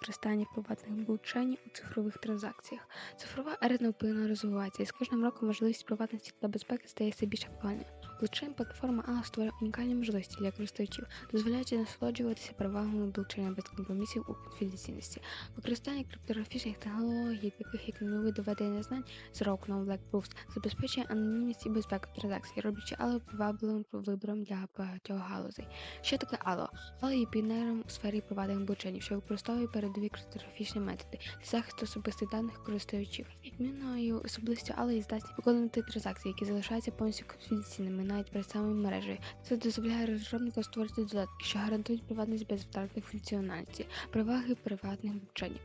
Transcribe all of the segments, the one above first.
використання приватних блокчейнів у цифрових транзакціях. Цифрова ера неупинно розвивається, і з кожним роком можливість приватності та безпеки стає все більш актуальною. Блокчейн платформа ALA створює унікальні можливості для користувачів, дозволяючи насолоджуватися перевагами блокчейна без компромісів у конфіденційності. Використання криптографічних технологій, таких як нові доведення знань з Rockno Black Proofs, забезпечує анонімність і безпеку транзакцій, роблячи ALA привабливим вибором для багатьох галузей. Що таке ALO? ALO є піонером у сфері приватних блокчейнів, що використовує передові криптографічні методи для захисту особистих даних користувачів. Відмінною особливістю ALO є здатність виконувати транзакції, які залишаються повністю конфіденційними навіть перед самою мережею. Це дозволяє розробникам створити додатки, що гарантують приватність без втрати функціональності, переваги приватних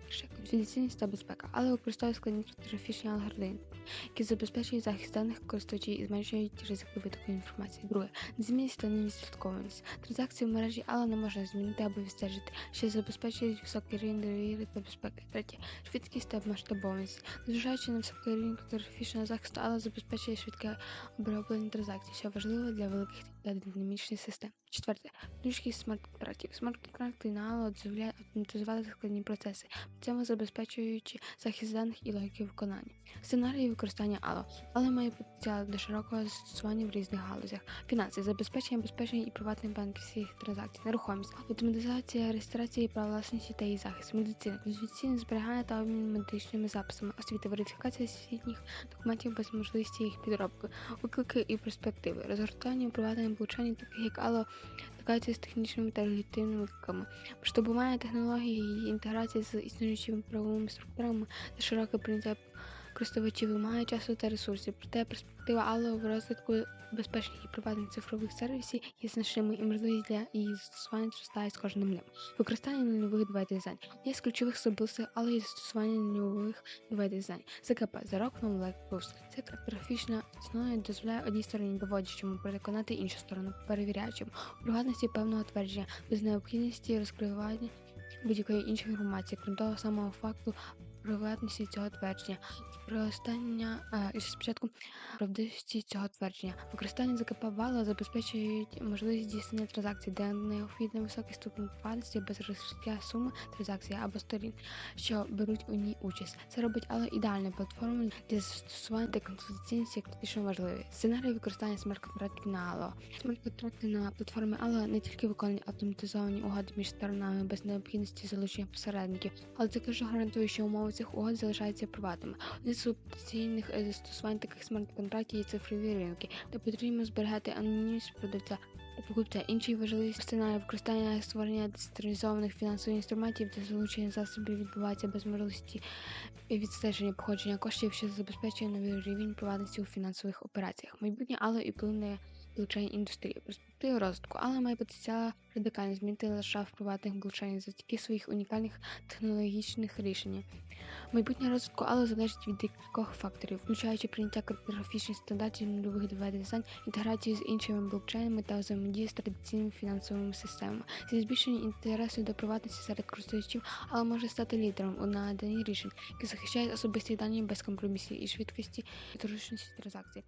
Перше, конфіденційність та безпека, але використовує складні криптографічні алгоритми, які забезпечують захист даних користувачів і зменшують ризики витоку інформації. Друге, незмінність та невідслідкованість. Транзакції в мережі ALA не можна змінити або відстежити, що забезпечує високий рівень довіри та безпеки. Третє, швидкість та масштабованість. Незважаючи на високий рівень криптографічного захисту, ALA забезпечує швидке оброблення транзакцій, що важливо для великих та динамічних систем. Четверте, ключкість смарт-контрактів. Смарт-контракти на дозволяють автоматизувати складні процеси, при цьому забезпечуючи захист даних і логіки виконання. Сценарії використання ALA. ALA має потенціал до широкого застосування в різних галузях. Фінанси, забезпечення безпечних і приватних банківських транзакцій, нерухомість, автоматизація реєстрації прав власності та її захист, медицина, конфіденційне зберігання та обмін медичними записами, освіта, верифікація освітніх документів без можливості їх підробки, виклики і перспективи, розгортання приватних блокчейнів, таких як ALA, стикаються з технічними та регулятивними викликами. Масштабування технології, і інтеграція з існуючими правовими структурами та широке прийняття користувачів вимагає часу та ресурсів. Проте перспектива ALO в розвитку безпечних і приватних цифрових сервісів є значними і можливість для її застосування зростає з кожним днем. Використання нульових девайс-дизайн. Є з ключових особливостей, але і застосування нульових девайс-дизайн. ЗКП – Zero Knowledge Proofs. Це криптографічна основа дозволяє одній стороні доводячому переконати іншу сторону перевіряючим у приватності певного твердження без необхідності розкривання будь-якої іншої інформації, крім того самого факту приватності цього твердження, використання е, спочатку правдивості цього твердження. Використання валу забезпечують можливість здійснення транзакцій, де необхідний високий ступінь приватності без розкриття суми транзакції або сторін, що беруть у ній участь. Це робить але ідеальною платформою для застосування де конфіденційності критично важливі. Сценарій використання смарт-контрактів на Allo. Смарт-контракти на платформі Allo не тільки виконують автоматизовані угоди між сторонами без необхідності залучення посередників, але також гарантує, що умови цих угод залишаються приватними. Одне з потенційних е, застосувань таких смарт-контрактів є цифрові ринки, де потрібно зберігати анонімність продавця та покупця. Інший важливий сценарій використання створення децентралізованих фінансових інструментів та залучення засобів відбувається без можливості відстеження походження коштів, що забезпечує новий рівень приватності у фінансових операціях. Майбутнє але і вплине блокчейн індустрії. Перспективи розвитку, але має потенціал радикально змінити ландшафт приватних блокчейнів завдяки своїх унікальних технологічних рішень. Майбутнє розвитку але залежить від декількох факторів, включаючи прийняття криптографічних стандартів нульових дизайн, інтеграцію з іншими блокчейнами та взаємодію з традиційними фінансовими системами. Зі збільшення інтересу до приватності серед користувачів, але може стати лідером у наданні рішень, які захищають особисті дані без компромісів і швидкості і зручності транзакцій.